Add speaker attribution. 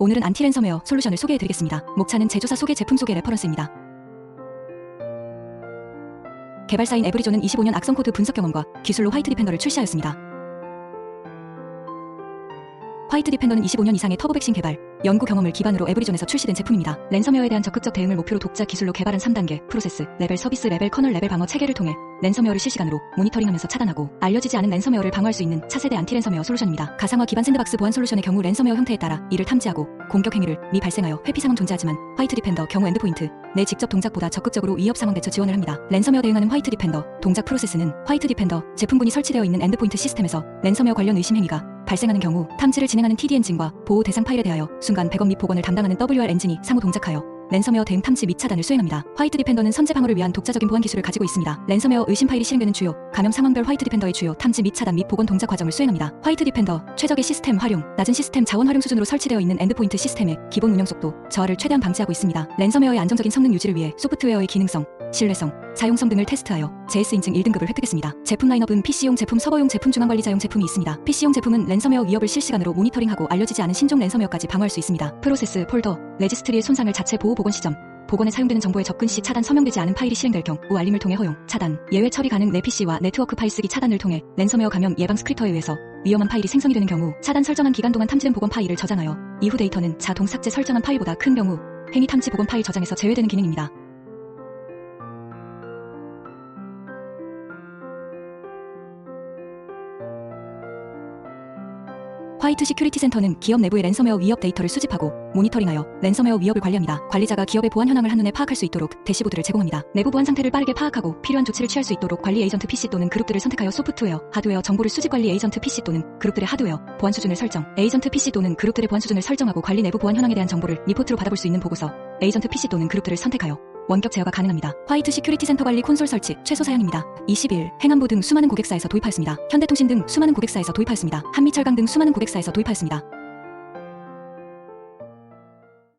Speaker 1: 오늘은 안티랜섬웨어 솔루션을 소개해드리겠습니다. 목차는 제조사 소개 제품 소개 레퍼런스입니다. 개발사인 에브리존은 25년 악성 코드 분석 경험과 기술로 화이트 디펜더를 출시하였습니다. 화이트 디펜더는 25년 이상의 터보 백신 개발, 연구 경험을 기반으로 에브리존에서 출시된 제품입니다. 랜섬웨어에 대한 적극적 대응을 목표로 독자 기술로 개발한 3단계 프로세스, 레벨 서비스 레벨 커널 레벨 방어 체계를 통해 랜섬웨어를 실시간으로 모니터링하면서 차단하고 알려지지 않은 랜섬웨어를 방어할 수 있는 차세대 안티 랜섬웨어 솔루션입니다. 가상화 기반 샌드박스 보안 솔루션의 경우 랜섬웨어 형태에 따라 이를 탐지하고 공격 행위를 미 발생하여 회피 상황 존재하지만 화이트 디펜더 경우 엔드포인트 내 직접 동작보다 적극적으로 위협 상황 대처 지원을 합니다. 랜섬웨어 대응하는 화이트 디펜더 동작 프로세스는 화이트 디펜더 제품군이 설치되어 있는 엔드포인트 시스템에서 랜섬웨어 관련 의심 행위가 발생하는 경우 탐지를 진행하는 TD 엔진과 보호 대상 파일에 대하여 순간 백업 및 복원을 담당하는 WR 엔진이 상호 동작하여 랜섬웨어 대응 탐지 및 차단을 수행합니다. 화이트 디펜더는 선제 방어를 위한 독자적인 보안 기술을 가지고 있습니다. 랜섬웨어 의심 파일이 실행되는 주요 감염 상황별 화이트 디펜더의 주요 탐지 및 차단 및 복원 동작 과정을 수행합니다. 화이트 디펜더 최적의 시스템 활용, 낮은 시스템 자원 활용 수준으로 설치되어 있는 엔드포인트 시스템의 기본 운영 속도 저하를 최대한 방지하고 있습니다. 랜섬웨어의 안정적인 성능 유지를 위해 소프트웨어의 기능성, 신뢰성, 사용성 등을 테스트하여 JS 인증 1등급을 획득했습니다. 제품 라인업은 PC용 제품, 서버용 제품, 중앙관리자용 제품이 있습니다. PC용 제품은 랜섬웨어 위협을 실시간으로 모니터링하고 알려지지 않은 신종 랜섬웨어까지 방어할 수 있습니다. 프로세스, 폴더, 레지스트리의 손상을 자체 보호 복원 시점, 복원에 사용되는 정보의 접근 시 차단 서명되지 않은 파일이 실행될 경우 알림을 통해 허용, 차단, 예외 처리 가능 내 PC와 네트워크 파일 쓰기 차단을 통해 랜섬웨어 감염 예방 스크립터에 의해서 위험한 파일이 생성이 되는 경우 차단 설정한 기간 동안 탐지된 복원 파일을 저장하여 이후 데이터는 자동 삭제 설정한 파일보다 큰 경우 행위 탐지 복원 파일 저장에서 제외되는 기능입니다. 화이트 시큐리티 센터는 기업 내부의 랜섬웨어 위협 데이터를 수집하고 모니터링하여 랜섬웨어 위협을 관리합니다. 관리자가 기업의 보안 현황을 한눈에 파악할 수 있도록 대시보드를 제공합니다. 내부 보안 상태를 빠르게 파악하고 필요한 조치를 취할 수 있도록 관리 에이전트 PC 또는 그룹들을 선택하여 소프트웨어, 하드웨어 정보를 수집 관리 에이전트 PC 또는 그룹들의 하드웨어 보안 수준을 설정, 에이전트 PC 또는 그룹들의 보안 수준을 설정하고 관리 내부 보안 현황에 대한 정보를 리포트로 받아볼 수 있는 보고서, 에이전트 PC 또는 그룹들을 선택하여 원격 제어가 가능합니다. 화이트 시큐리티 센터 관리 콘솔 설치 최소 사양입니다. 21. 행안부 등 수많은 고객사에서 도입하였습니다. 현대통신 등 수많은 고객사에서 도입하였습니다. 한미철강 등 수많은 고객사에서 도입하였습니다.